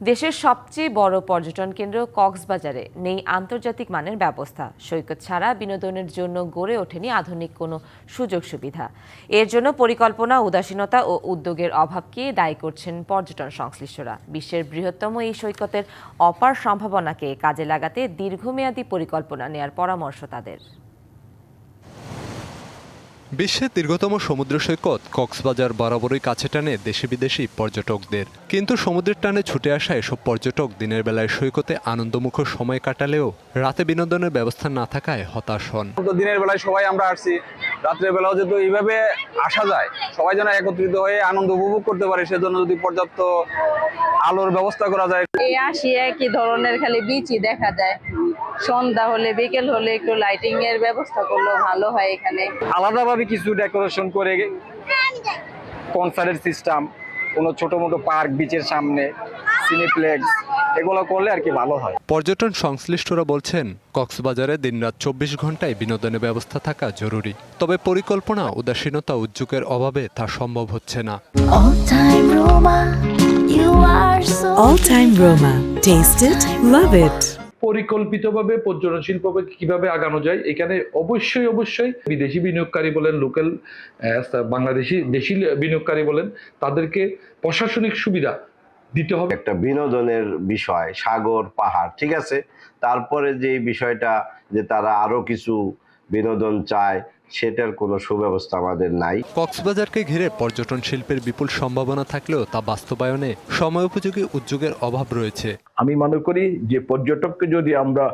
দেশের সবচেয়ে বড় পর্যটন কেন্দ্র কক্সবাজারে নেই আন্তর্জাতিক মানের ব্যবস্থা। সৈকত ছাড়া বিনোদনের জন্য গড়ে ওঠেনি আধুনিক কোনো সুযোগ সুবিধা। এর জন্য পরিকল্পনা, উদাসীনতা ও উদ্যোগের অভাবকে দায়ী করছেন পর্যটন সংশ্লিষ্টরা। বিশ্বের বৃহত্তম এই সৈকতের অপার সম্ভাবনাকে কাজে লাগাতে দীর্ঘমেয়াদী পরিকল্পনা নেয়ার পরামর্শ তাদের। বিশ্বের দীর্ঘতম সমুদ্র সৈকত কক্সবাজার বরাবরই কাছে টানে দেশি বিদেশি পর্যটকদের। কিন্তু সমুদ্রের টানে ছুটে আসা এসব পর্যটক দিনের বেলায় সৈকতে আনন্দমুখ সময় কাটালেও রাতে বিনোদনের ব্যবস্থা না থাকায় হতাশ হন। দিনের বেলায় সবাই আমরা আসছি। রাত্রের বেলাও যেহেতু এইভাবে আসা যায় সবাই যেন একত্রিত হয়ে আনন্দ উপভোগ করতে পারে সেজন্য যদি পর্যাপ্ত আলোর ব্যবস্থা করা যায়। এই আসি একই ধরনের খালি বিচই দেখা যায়। সন্ধ্যা হলে বিকেল হলে একটু লাইটিং এর ব্যবস্থা করলে ভালো হয় এখানে। আলাদাভাবে কিছু ডেকোরেশন করে কনসার্টের সিস্টেম কোনো ছোট মোটো পার্ক বিচের সামনে সিনেপ্লেক্স এগুলো করলে আর কি ভালো হয় পর্যটন সংশ্লিষ্টরা বলছেন কক্সবাজারে দিনরাত চব্বিশ ঘন্টায় বিনোদনের ব্যবস্থা থাকা জরুরি তবে পরিকল্পনা উদাসীনতা উদ্যোগের অভাবে তা সম্ভব হচ্ছে না All time Roma, you are so All Time Roma. Taste it, love it. পরিকল্পিতভাবে পর্যটন শিল্পকে কীভাবে আগানো যায় এখানে অবশ্যই অবশ্যই বিদেশি বিনিয়োগকারী বলেন লোকাল বাংলাদেশি দেশি বিনিয়োগকারী বলেন তাদেরকে প্রশাসনিক সুবিধা দিতে হবে। একটা বিনোদনের বিষয়, সাগর, পাহাড়, ঠিক আছে? তারপরে যে বিষয়টা যে তারা আরও কিছু বিনোদন চায় সেটার কোনো সুব্যবস্থা আমাদের নাই। কক্সবাজারকে ঘিরে পর্যটন শিল্পের বিপুল সম্ভাবনা থাকলেও তা বাস্তবায়নে সময়োপযোগী উদ্যোগের অভাব রয়েছে। আমি মনে করি যে পর্যটককে যদি আমরা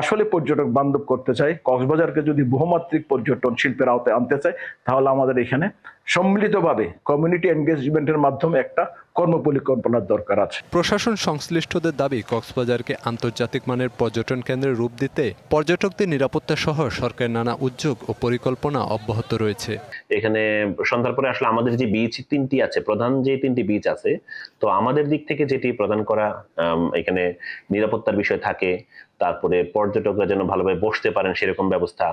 আসলে পর্যটক বান্ধব করতে চাই কক্সবাজারকে যদি বহুমাত্রিক পর্যটন শিল্পের আওতায় আনতে চাই তাহলে আমাদের এখানে সম্মিলিতভাবে কমিউনিটি এনগেজমেন্টের মাধ্যমে একটা কর্মপরিকল্পনার দরকার আছে। প্রশাসন সংশ্লিষ্টদের দাবি কক্সবাজারকে আন্তর্জাতিক মানের পর্যটন কেন্দ্রের রূপ দিতে পর্যটকদের নিরাপত্তা সহ সরকারের নানা উদ্যোগ ও পরিকল্পনা অব্যাহত রয়েছে। এখানে সন্ধ্যার পরে আসলে আমাদের যে বিচ তিনটি আছে প্রধান যে তিনটি বিচ আছে তো আমাদের দিক থেকে যেটি প্রদান করা এখানে নিরাপত্তার বিষয় থাকে তারপরে পর্যটকরা যেন ভালোভাবে বসতে পারেন সেরকম ব্যবস্থা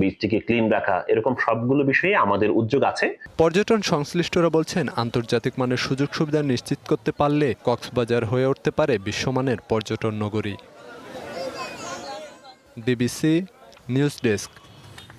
বিচটিকে ক্লিন রাখা এরকম সবগুলো বিষয়ে আমাদের উদ্যোগ আছে। পর্যটন সংশ্লিষ্টরা বলছেন আন্তর্জাতিক মানের সুযোগ সুবিধা নিশ্চিত করতে পারলে কক্সবাজার হয়ে উঠতে পারে বিশ্বমানের পর্যটন নগরী। BBC news desk.